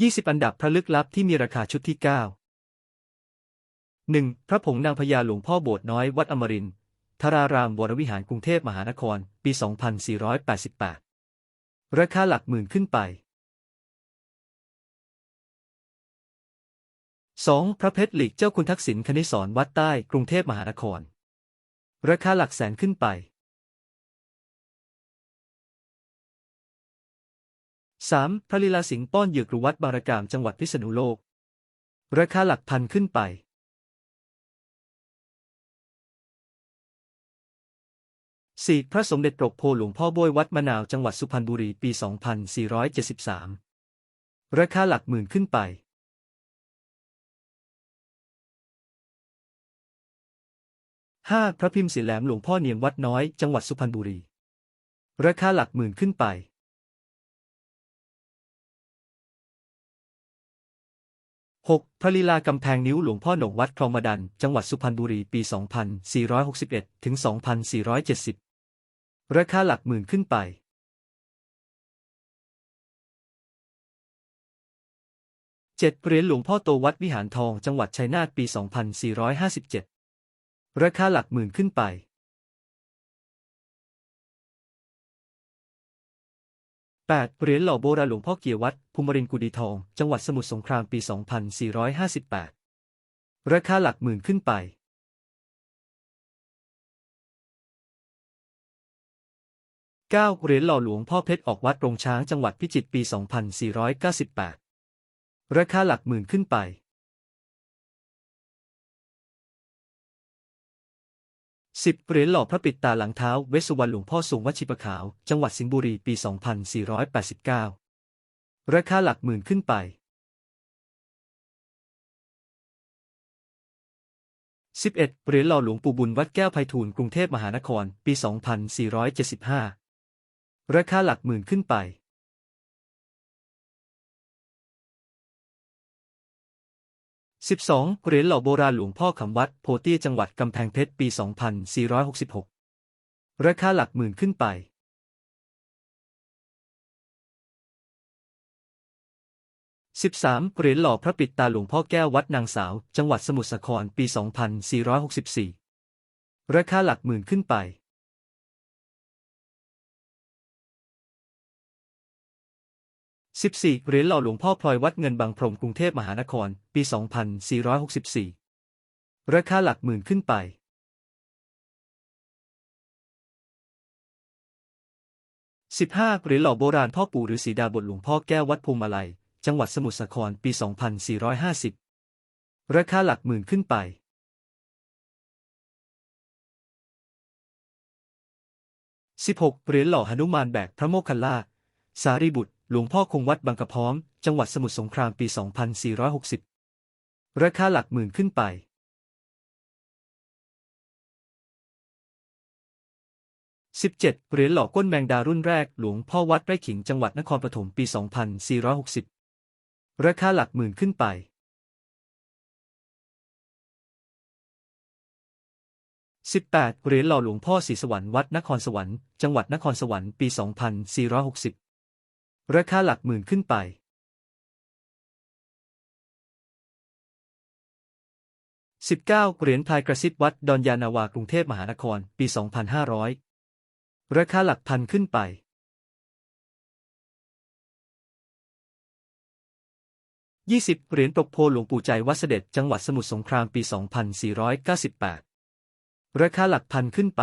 20 อันดับพระลึกลับที่มีราคาชุดที่ 9 1. พระผงนางพญาหลวงพ่อโบสถ์น้อยวัดอมรินทรารารามวรวิหารกรุงเทพมหานคร ปี 2488 ราคาหลักหมื่นขึ้นไป 2. พระเพชรหลีกเจ้าคุณทักษิณคณิสรวัดใต้กรุงเทพมหานคร ราคาหลักแสนขึ้นไป 3. พระลีลาสิงห์ป้อนเหยือกรุวัดบารากามจังหวัดพิษณุโลก ราคาหลักพันขึ้นไป 4. พระสมเด็จปรกโพหลวงพ่อโบยวัดมะนาวจังหวัดสุพรรณบุรีปี 2473 ราคาหลักหมื่นขึ้นไป 5. พระพิมพ์สีแหลมหลวงพ่อเนียงวัดน้อยจังหวัดสุพรรณบุรี ราคาหลักหมื่นขึ้นไป 6. พระลีลากำแพงนิ้วหลวงพ่อหนงวัดคลองมะดัน จังหวัดสุพรรณบุรีปี 2461 ถึง 2470 ราคาหลักหมื่นขึ้นไป 7. เหรียญหลวงพ่อโตวัดวิหารทองจังหวัดชัยนาทปี 2457 ราคาหลักหมื่นขึ้นไป 8. เหรียญหล่อโบราณหลวงพ่อเกียรติวัดภูมิรินกุดีทอง จังหวัดสมุทรสงครามปี 2458 ราคาหลักหมื่นขึ้นไป 9. เหรียญหล่อหลวงพ่อเพชรออกวัดโรงช้างจังหวัดพิจิตรปี 2498 ราคาหลักหมื่นขึ้นไป 10เหรียญหล่อพระปิดตาหลังเท้าเวสุวรรณหลวงพ่อสูงวชิปะขาว จังหวัดสิงห์บุรีปี 2489 ราคาหลักหมื่นขึ้นไป 11เหรียญหล่อหลวงปู่บุญวัดแก้วไพฑูรย์กรุงเทพมหานคร ปี 2475 ราคาหลักหมื่นขึ้นไป 12 เหรียญหล่อโบราณหลวงพ่อขำวัดโพเตี้ยจังหวัดกำแพงเพชรปี 2466 ราคาหลักหมื่นขึ้นไป 13 เหรียญหล่อพระปิดตาหลวงพ่อแก้ววัดนางสาว จังหวัดสมุทรสาครปี 2464 ราคาหลักหมื่นขึ้นไป 14 เหรียญหล่อหลวงพ่อพลอยวัดเงินบางพรมกรุงเทพมหานคร ปี 2464 ราคาหลักหมื่นขึ้นไป 15 เหรียญหล่อโบราณพ่อปู่ฤาษีดาบทหลวงพ่อแก้ววัดภูมิมาลัย จังหวัดสมุทรสาคร ปี 2450 ราคาหลักหมื่นขึ้นไป 16 เหรียญหล่อหนุมานแบกพระโมคคัลลาสารีบุตร หลวงพ่อคงวัดบางกระพร้อม จังหวัดสมุทรสงครามปี 2460 ราคาหลักหมื่นขึ้นไป 17 เหรียญหล่อก้นแมงดารุ่นแรก หลวงพ่อวัดไร่ขิงจังหวัดนครปฐมปี 2460 ราคาหลักหมื่นขึ้นไป 18 เหรียญหล่อหลวงพ่อศรีสวรรค์วัดนครสวรรค์ จังหวัดนครสวรรค์ปี 2460 ราคาหลักหมื่นขึ้นไป19เก้าเหรียญพายกระซิบวัดดอนยานาวากรุงเทพมหานคร ปี2500ราคาหลักพันขึ้นไป20เหรียญตกโพหลวงปู่ใจวัดเสด็จจังหวัดสมุทรสงครามปี 2498 ราคาหลักพันขึ้นไป